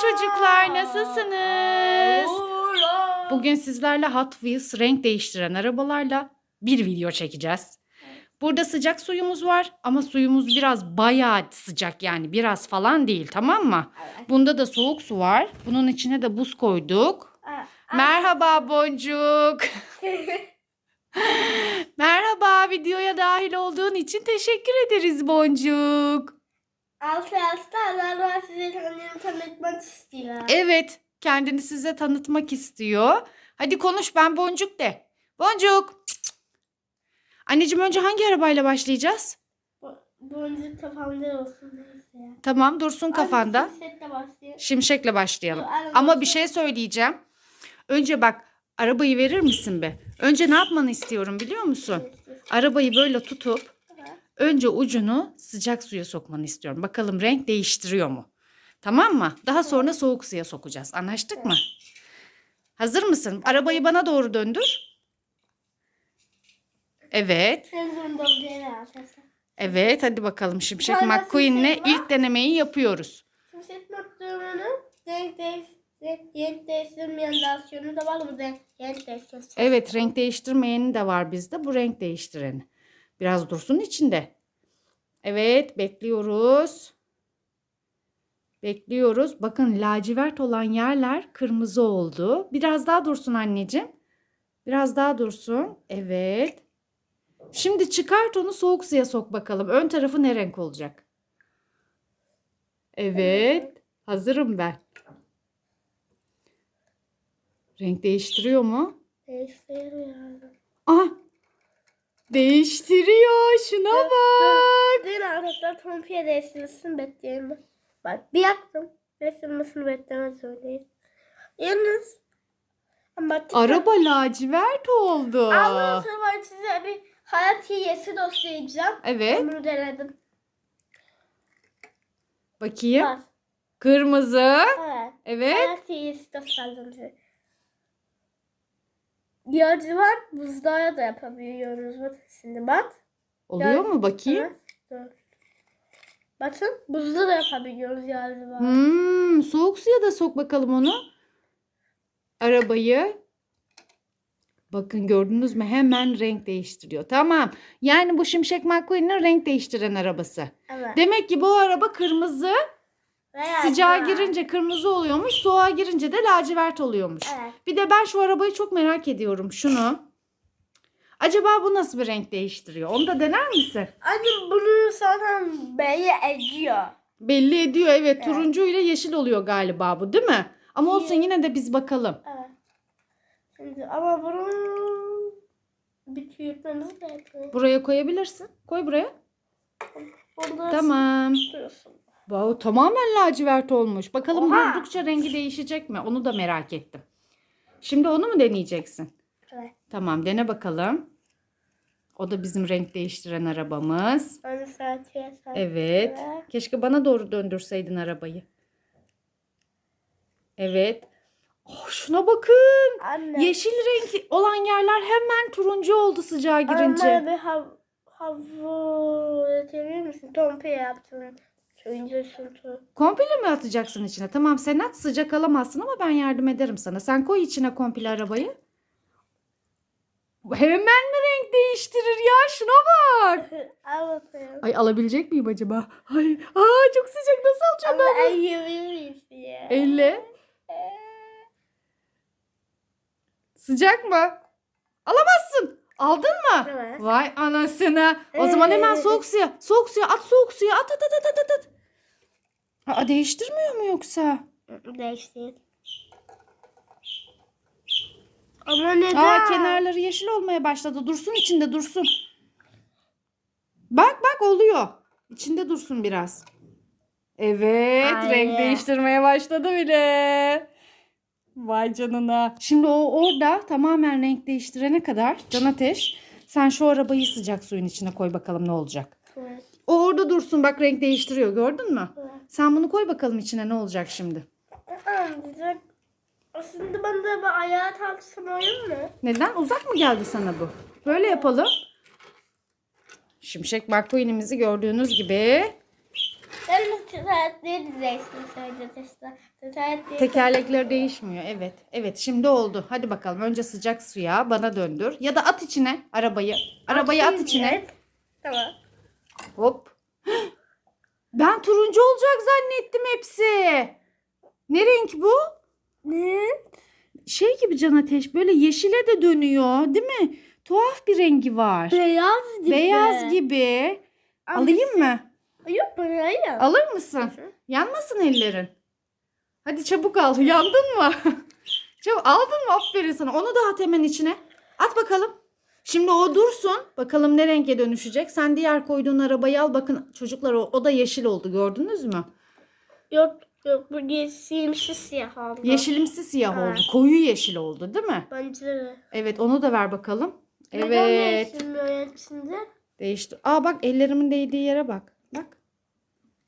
çocuklar nasılsınız? Bugün sizlerle Hot Wheels renk değiştiren arabalarla bir video çekeceğiz. Burada sıcak suyumuz var ama suyumuz biraz bayağı sıcak yani biraz falan değil tamam mı? Bunda da soğuk su var. Bunun içine de buz koyduk. Merhaba Boncuk. Merhaba videoya dahil olduğun için teşekkür ederiz Boncuk. Altı yaşta Allah'ım size tanıyorum tanıtmak istiyor. Evet, kendini size tanıtmak istiyor. Hadi konuş ben Boncuk de. Boncuk. Anneciğim önce hangi arabayla başlayacağız? Boncuk kafamda olsun neyse. Tamam dursun kafanda. Başlayalım. Şimşekle başlayalım. Ama bir şey söyleyeceğim. Önce bak arabayı verir misin be? Önce ne yapmanı istiyorum biliyor musun? Arabayı böyle tutup önce ucunu sıcak suya sokmanı istiyorum. Bakalım renk değiştiriyor mu? Tamam mı? Daha sonra soğuk suya sokacağız. Anlaştık mı? Hazır mısın? Arabayı bana doğru döndür. Evet. Evet hadi bakalım Şimşek McQueen'le ilk denemeyi yapıyoruz. Şimşek maktulunun renk değiş renk değiştirmeyen versiyonu da var mı? Renk değiştirmeyen. Evet renk değiştirmeyeni de var bizde. Bu renk değiştireni. Biraz dursun içinde. Evet bekliyoruz. Bekliyoruz. Bakın lacivert olan yerler kırmızı oldu. Biraz daha dursun anneciğim. Biraz daha dursun. Evet. Şimdi çıkart onu soğuk suya sok bakalım. Ön tarafı ne renk olacak? Evet. Hazırım ben. Renk değiştiriyor mu? Değiştiriyor yani. Değiştiriyor. Şuna bak. Değil arkadaşlar Tompi'ye değiştirsin bekleyelim. Bak bir yaktım. Değiştirmesini beklemez öyleyiz. Yalnız ama Araba lacivert oldu. Ondan sonra ben size bir hayat hiyesi göstereceğim. Evet. Onu denedim. Bakayım. Bak. Kırmızı. Evet. Evet. Hayat hiyesi gösterdim size. Lacivert buzdağı da yapabiliyoruz. Bak şimdi bak. Oluyor mu bakayım? Evet. Bakın buzda da yapabiliyoruz lacivert. Hmm, soğuk suya da sok bakalım onu. Arabayı. Bakın gördünüz mü? Hemen renk değiştiriyor. Tamam. Yani bu Şimşek McQueen'in renk değiştiren arabası. Evet. Demek ki bu araba kırmızı. Ve Sıcağa lacivert. girince kırmızı oluyormuş. Soğuğa girince de lacivert oluyormuş. Evet. Bir de ben şu arabayı çok merak ediyorum. Şunu. Acaba bu nasıl bir renk değiştiriyor? Onu da dener misin? Anne bunu zaten belli ediyor. Belli ediyor evet. Evet. Turuncu ile yeşil oluyor galiba bu değil mi? Ama olsun yine de biz bakalım. Evet. Şimdi ama bunu bir tüyürtmemiz gerekiyor. Buraya koyabilirsin. Koy buraya. Burada Tamam. tutuyorsun. Wow, tamamen lacivert olmuş. Bakalım Oha. durdukça rengi değişecek mi? Onu da merak ettim. Şimdi onu mu deneyeceksin? Evet. Tamam dene bakalım. O da bizim renk değiştiren arabamız. Anne saatiye saat. Evet. Keşke bana doğru döndürseydin arabayı. Evet. Oh, şuna bakın. Anne. Yeşil renk olan yerler hemen turuncu oldu sıcağa girince. Anne bir hav havu üretebilir misin? Tompe yaptın. Çoğunca şuntu. Komple mi atacaksın içine? Tamam sen at sıcak alamazsın ama ben yardım ederim sana. Sen koy içine komple arabayı. Hemen mi renk değiştirir ya? Şuna bak. Al bakayım. Ay alabilecek miyim acaba? Ay, aa çok sıcak nasıl alacağım Ama ben? en miyiz ya? Elle. Sıcak mı? Alamazsın. Aldın mı? Evet. Vay anasını. O zaman hemen soğuk suya. Soğuk suya at soğuk suya at at at at at at. Aa, değiştirmiyor mu yoksa? Değişti. Ama neden? Aa kenarları yeşil olmaya başladı. Dursun içinde dursun. Bak bak oluyor. İçinde dursun biraz. Evet Ay. renk değiştirmeye başladı bile. Vay canına. Şimdi o orada tamamen renk değiştirene kadar Can Ateş sen şu arabayı sıcak suyun içine koy bakalım ne olacak. Evet. O orada dursun bak renk değiştiriyor gördün mü? Evet. Sen bunu koy bakalım içine ne olacak şimdi. Güzel. Aslında ben de bir ayağa kalksam olur mu? Neden? Uzak mı geldi sana bu? Böyle yapalım. Şimşek McQueen'imizi gördüğünüz gibi Yalnız tekerlekleri de değişsin sadece Tesla. Tekerlekleri Tekerlekler değişmiyor. Evet. Evet şimdi oldu. Hadi bakalım. Önce sıcak suya bana döndür. Ya da at içine arabayı. Arabayı at içine. Tamam. Hop. Ben turuncu olacak zannettim hepsi. Ne renk bu? Ne? Şey gibi Can Ateş böyle yeşile de dönüyor değil mi? Tuhaf bir rengi var. Beyaz gibi. Beyaz gibi. Alayım mı? Yok hayır. Alır mısın? Yanmasın ellerin. Hadi çabuk al. Yandın mı? çabuk aldın mı? Aferin sana. Onu da at hemen içine. At bakalım. Şimdi o dursun. Bakalım ne renge dönüşecek. Sen diğer koyduğun arabayı al. Bakın çocuklar o, o da yeşil oldu. Gördünüz mü? Yok yok bu yeşilimsi siyah oldu. Yeşilimsi siyah oldu. Koyu yeşil oldu değil mi? Bence de. Evet onu da ver bakalım. Neden Evet. değiştirmiyor ya içinde? Değişti. Aa bak ellerimin değdiği yere bak. Bak.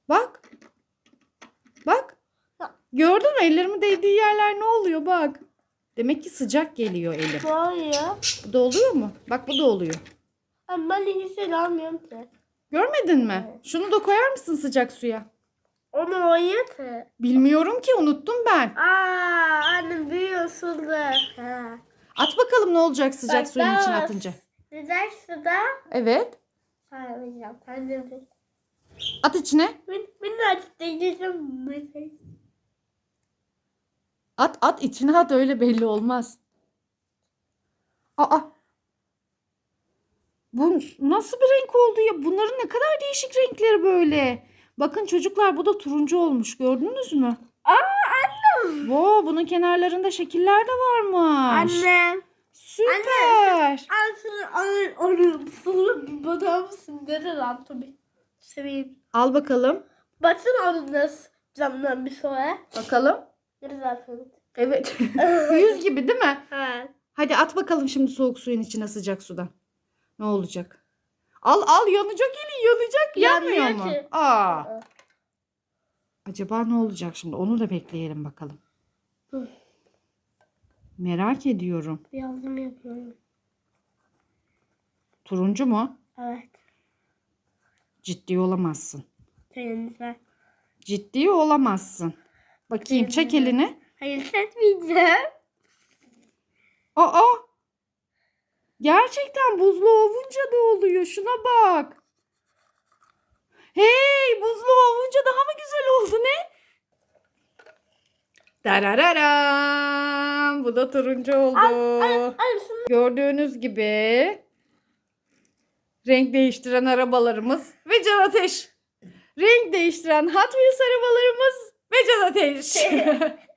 Bak. Bak. Gördün mü ellerimin değdiği yerler ne oluyor bak. Demek ki sıcak geliyor elim. Oluyor? Bu da oluyor mu? Bak bu da oluyor. Ama ben ilgisi almıyorum ki. Görmedin mi? Şunu da koyar mısın sıcak suya? Onu oynuyor ki. Bilmiyorum ki unuttum ben. Aa annem büyüyorsun da. Ha. At bakalım ne olacak sıcak Bak, suyun içine bak. atınca. Güzel suda. Evet. Ben de bir. At içine. Ben, ben de değilsem. At at içine at öyle belli olmaz. Aa. Bu nasıl bir renk oldu ya? Bunların ne kadar değişik renkleri böyle. Bakın çocuklar bu da turuncu olmuş. Gördünüz mü? Aa annem. Wow, bunun kenarlarında şekiller de varmış. Annem. Süper. Alır onu sulu bir bana mısın? Neden lan tabii. Seveyim. Al bakalım. Onu nasıl camdan bir sonra. Bakalım. Evet. Yüz gibi değil mi? Ha. Hadi at bakalım şimdi soğuk suyun içine sıcak sudan. Ne olacak? Al al yanacak eli yanacak. Yanmıyor Yanmıyor mu? ki. Aa. Acaba ne olacak şimdi? Onu da bekleyelim bakalım. Hı. Merak ediyorum. Bir yardım yapıyorum. Turuncu mu? Evet. Ciddi olamazsın. Kendinize. Ciddi olamazsın. Bakayım çek elini. Hayır hissetmeyeceğim. Aa! Gerçekten buzlu ovunca da oluyor. Şuna bak. Hey, buzlu ovunca daha mı güzel oldu ne? Darararam. Bu da turuncu oldu. Ay şunu Gördüğünüz gibi renk değiştiren arabalarımız ve Can Ateş. Renk değiştiren Hot Wheels arabalarımız ve Can Ateş.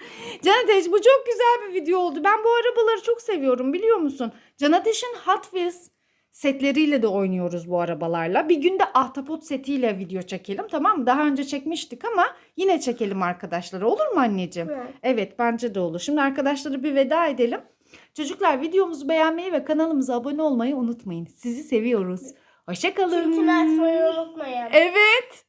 Can Ateş bu çok güzel bir video oldu. Ben bu arabaları çok seviyorum biliyor musun? Can Ateş'in Hot Wheels setleriyle de oynuyoruz bu arabalarla. Bir günde ahtapot setiyle video çekelim tamam mı? Daha önce çekmiştik ama yine çekelim arkadaşlar. Olur mu anneciğim? Evet. Evet bence de olur. Şimdi arkadaşlara bir veda edelim. Çocuklar videomuzu beğenmeyi ve kanalımıza abone olmayı unutmayın. Sizi seviyoruz. Hoşçakalın. Tilkiler soyu unutmayın. Evet.